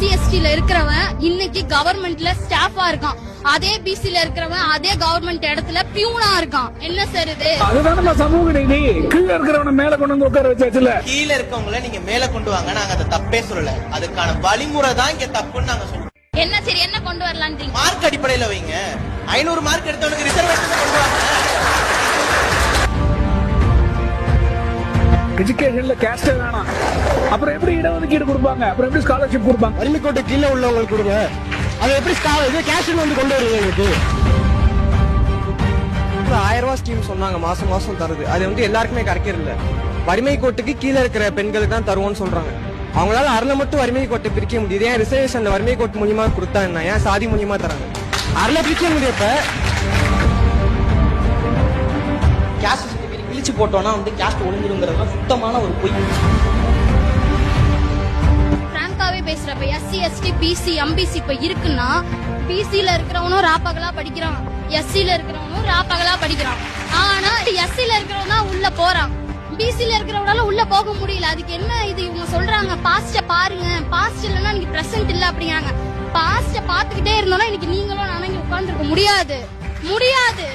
SC எஸ்டில இருக்கிறவன் இன்னைக்கு கவர்மெண்ட்ல ஸ்டாஃபா இருக்கான். அதே பிசில இருக்கிறவன் அதே கவர்மெண்ட் இடத்துல பியூனா இருக்கான். என்ன சார் இது? அதுதானே சமூக நீதி. கீழே இருக்கிறவன மேல கொண்டு வந்து உட்கார வச்சாச்சுல கீழே இருக்கவங்கள நீங்க மேல கொண்டு வாங்க. நாங்க அதை தப்பே சொல்லல. அதுக்கான வழிமுறை தான் இங்க தப்புன்னு நாங்க சொல்றோம். என்ன சரி என்ன கொண்டு வரலான்றீங்க மார்க் அடிப்படையில வைங்க. ஐநூறு மார்க் எடுத்தவனுக்கு ரிசர்வேஷன் கொண்டு வாங்க. எஜுகேஷன்ல கேஸ்டே வேணாம். அப்புறம் எப்படி இடஒதுக்கீடு கொடுப்பாங்க? அப்புறம் எப்படி ஸ்காலர்ஷிப் கொடுப்பாங்க? வறுமை கோட்டை கீழே உள்ளவங்களுக்கு கொடுங்க. அதை எப்படி இது கேஷ் வந்து கொண்டு வருவீங்க எங்களுக்கு ஆயிரம் ரூபாய் ஸ்கீம் சொன்னாங்க மாசம் மாசம் தருது. அது வந்து எல்லாருக்குமே கிடைக்கிறது வறுமை கோட்டுக்கு கீழே இருக்கிற பெண்களுக்கு தான் தருவோம்னு சொல்றாங்க. அவங்களால அருளை மட்டும் வறுமை கோட்டை பிரிக்க முடியுது. ஏன் ரிசர்வேஷன்ல வறுமை கோட்டு மூலியமா கொடுத்தா என்ன? ஏன் சாதி மூலியமா தராங்க? அரை பிரிக்க முடியும் போட்டோம்னா வந்து கேஸ்ட் ஒழுங்குங்கிறது சுத்தமான ஒரு பொய். பிராங்காவே பேசுறப்ப எஸ்சி எஸ்டி பிசி எம்பிசி இப்ப இருக்குன்னா பிசில இருக்கிறவனும் ராப்பகலா படிக்கிறான். எஸ்சில இருக்கிறவனும் ராப்பகலா படிக்கிறான். ஆனா எஸ்சில இருக்கிறவன் தான் உள்ள போறான். பிசில இருக்கிறவனால உள்ள போக முடியல. அதுக்கு என்ன இது? இவங்க சொல்றாங்க பாஸ்ட பாருங்க. பாஸ்ட் இல்லைன்னா இன்னைக்கு பிரசன்ட் இல்ல அப்படிங்கிறாங்க. பாஸ்ட பாத்துக்கிட்டே இருந்தோம்னா இன்னைக்கு நீங்களும் நானும் இங்க உட்கார்ந்துருக்க முடியாது. முடியாது.